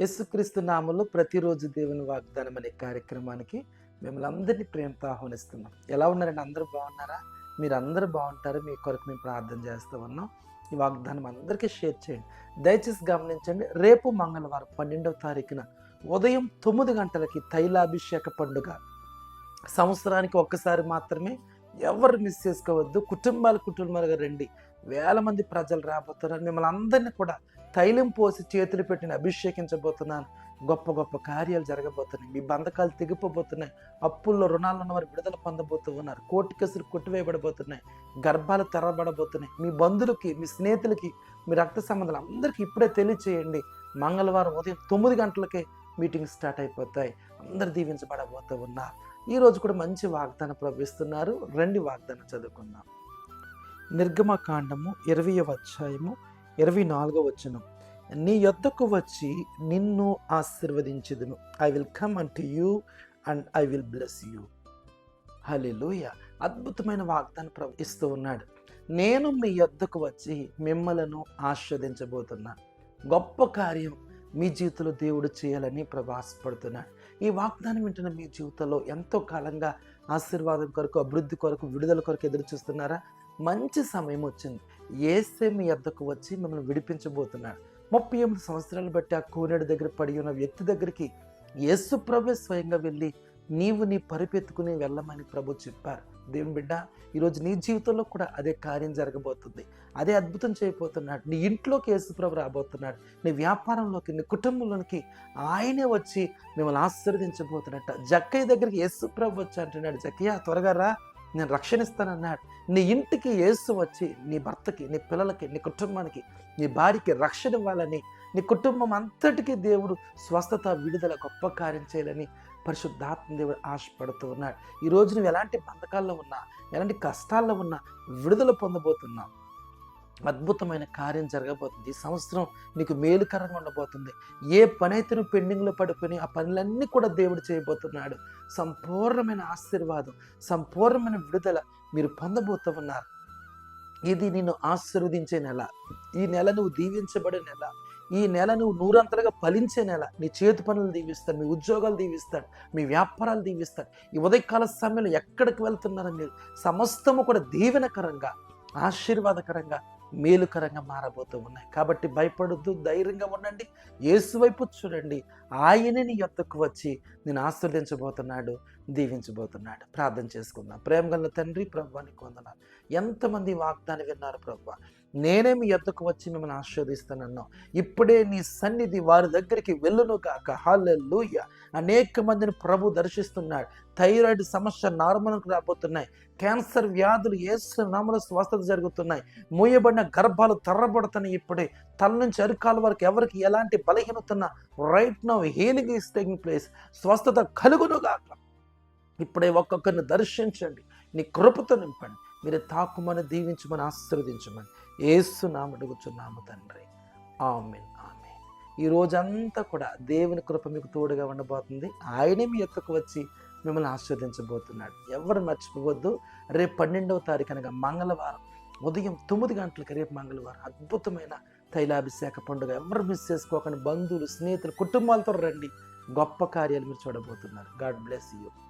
యేసుక్రీస్తు నామంలో ప్రతిరోజు దేవుని వాగ్దానం అనే కార్యక్రమానికి మిమ్మల్ని అందరినీ ప్రేమతో ఆహ్వానిస్తున్నాం. ఎలా ఉన్నారండి? అందరూ బాగున్నారా? మీరు అందరూ బాగుంటారు? మీ కొరకు మేము ప్రార్థన చేస్తూ ఉన్నాం. ఈ వాగ్దానం అందరికీ షేర్ చేయండి. దయచేసి గమనించండి రేపు మంగళవారం పన్నెండవ తారీఖున ఉదయం తొమ్మిది గంటలకి తైలాభిషేక పండుగ. సంవత్సరానికి ఒక్కసారి మాత్రమే ఎవరు మిస్ చేసుకోవద్దు. కుటుంబాలు కుటుంబాలుగా రండి. వేల మంది ప్రజలు రాబోతున్నారు. మిమ్మల్ని అందరినీ కూడా తైలం పోసి చేతులు పెట్టిన అభిషేకించబోతున్నాను. గొప్ప గొప్ప కార్యాలు జరగబోతున్నాయి. మీ బంధకాలు తెగిపోబోతున్నాయి. అప్పుల్లో రుణాలు ఉన్నవారు విడుదల పొందబోతూ ఉన్నారు కోర్టు కేసులు కొట్టివేయబడబోతున్నాయి. గర్భాలు తెరబడబోతున్నాయి మీ బంధువులకి మీ స్నేహితులకి మీ రక్త సంబంధాలు అందరికీ ఇప్పుడే తెలియచేయండి. మంగళవారం ఉదయం తొమ్మిది గంటలకే మీటింగ్ స్టార్ట్ అయిపోతాయి. అందరు దీవించబడబోతూ ఉన్నారు. ఈరోజు కూడా మంచి వాగ్దానం ప్రవేశిస్తున్నారు రెండు వాగ్దానం చదువుకుందాం. నిర్గమకాండము ఇరవై అధ్యాయము ఇరవై నాలుగో వచనం. నీ యొద్దకు వచ్చి నిన్ను ఆశీర్వదించదును. I will come unto you and I will bless you hallelujah అద్భుతమైన వాగ్దాన్ని ప్రవహిస్తూ ఉన్నాడు. నేను మీ యొద్దకు వచ్చి మిమ్మలను ఆస్వాదించబోతున్నా గొప్ప కార్యం మీ జీవితంలో దేవుడు చేయాలని ప్రభాసపడుతున్నాడు ఈ వాగ్దానం వింటున్న మీ జీవితంలో ఎంతో కాలంగా ఆశీర్వాదం కొరకు అభివృద్ధి కొరకు విడుదల కొరకు ఎదురు చూస్తున్నారా? మంచి సమయం వచ్చింది. ఏసే మీ వద్దకు వచ్చి మిమ్మల్ని విడిపించబోతున్నాడు. ముప్పై ఎనిమిది సంవత్సరాలు బట్టి ఆ కోనేడు దగ్గర పడి ఉన్న వ్యక్తి దగ్గరికి యేసు ప్రభు స్వయంగా వెళ్ళి నీవు నీ పరిపెత్తుకుని వెళ్ళమని ప్రభు చెప్పారు. దేవుని బిడ్డ ఈరోజు నీ జీవితంలో కూడా అదే కార్యం జరగబోతుంది. అదే అద్భుతం చేయబోతున్నాడు. నీ ఇంట్లోకి యేసుప్రభు రాబోతున్నాడు. నీ వ్యాపారంలోకి నీ కుటుంబంలోనికి ఆయనే వచ్చి మిమ్మల్ని ఆశీర్వదించబోతున్నట్ట జక్కయ్య దగ్గరికి యేసుప్రభు వచ్చి అంటున్నాడు. జక్కయ్య త్వరగా రా. నేను రక్షణిస్తానన్నాడు. నీ ఇంటికి యేసు వచ్చి నీ భర్తకి నీ పిల్లలకి నీ కుటుంబానికి నీ భార్యకి రక్షణ ఇవ్వాలని నీ కుటుంబం అంతటికీ దేవుడు స్వస్థత విడుదల గొప్ప కార్యం చేయాలని పరిశుద్ధాత్మ దేవుడు ఆశపడుతూ ఉన్నాడు. ఈ నువ్వు ఎలాంటి బంధకాల్లో ఉన్నా ఎలాంటి కష్టాల్లో ఉన్నా విడుదల పొందబోతున్నావు. అద్భుతమైన కార్యం జరగబోతుంది. ఈ సంవత్సరం నీకు మేలుకరంగా ఉండబోతుంది. ఏ పని అయితే నువ్వు పెండింగ్లో పడిపోయి ఆ పనులన్నీ కూడా దేవుడు చేయబోతున్నాడు. సంపూర్ణమైన ఆశీర్వాదం సంపూర్ణమైన విడుదల మీరు పొందబోతూ ఉన్నారు. ఇది నిన్ను ఆశీర్వదించే నెల. ఈ నెల నువ్వు దీవించబడే నెల. ఈ నెల నువ్వు నూరంతలుగా ఫలించే నెల. నీ చేతి పనులు దీవిస్తాడు మీ ఉద్యోగాలు దీవిస్తాడు మీ వ్యాపారాలు దీవిస్తాడు. ఈ ఉదయకాల సమయంలో ఎక్కడికి వెళ్తున్నారని మీరు సమస్తము కూడా దీవెనకరంగా ఆశీర్వాదకరంగా మేలుకరంగా మారబోతూ ఉన్నాయి. కాబట్టి భయపడొద్దు ధైర్యంగా ఉండండి. యేసు వైపు చూడండి. ఆయనే నీ వచ్చి నేను ఆస్వాదించబోతున్నాడు దీవించబోతున్నాడు. ప్రార్థన చేసుకుందాం. ప్రేమ గల తండ్రి ప్రభానికి వందనాలు. ఎంతమంది వాగ్దానం విన్నారు ప్రభు? నేనే మీ యొద్దకు వచ్చి మిమ్మల్ని ఆస్వాదిస్తానన్నావు ఇప్పుడే నీ సన్నిధి వారి దగ్గరికి వెళ్ళును కాక హాలూయ అనేక మందిని ప్రభు దర్శిస్తున్నాడు. థైరాయిడ్ సమస్య నార్మల్కి రాబోతున్నాయి. క్యాన్సర్ వ్యాధులు ఏసు నామల స్వస్థత జరుగుతున్నాయి. మూయబడిన గర్భాలు తర్రబడుతున్నాయి ఇప్పుడే. తల నుంచి అరికాల వరకు ఎవరికి ఎలాంటి బలహీనతున్న right now healing is taking place స్వస్థత కలుగును కాక ఇప్పుడే ఒక్కొక్కరిని దర్శించండి. నీ కృపతో నింపండి. మీరు తాకుమని దీవించమని ఆశీర్వదించమని. ఏసు నామడుగుచున్నాము తండ్రి. ఆమెన్ ఆమె ఈ రోజంతా కూడా దేవుని కృప మీకు తోడుగా ఉండబోతుంది. ఆయనే మీ యొక్కకు వచ్చి మిమ్మల్ని ఆస్వాదించబోతున్నాడు ఎవరు మర్చిపోవద్దు. రేపు పన్నెండవ తారీఖు అనగా మంగళవారం ఉదయం తొమ్మిది గంటలకి రేపు మంగళవారం అద్భుతమైన తైలాభిషేక పండుగ. ఎవరు మిస్ చేసుకోకండి. బంధువులు స్నేహితులు కుటుంబాలతో రండి. గొప్ప కార్యాలు మీరు చూడబోతున్నారు. God bless you.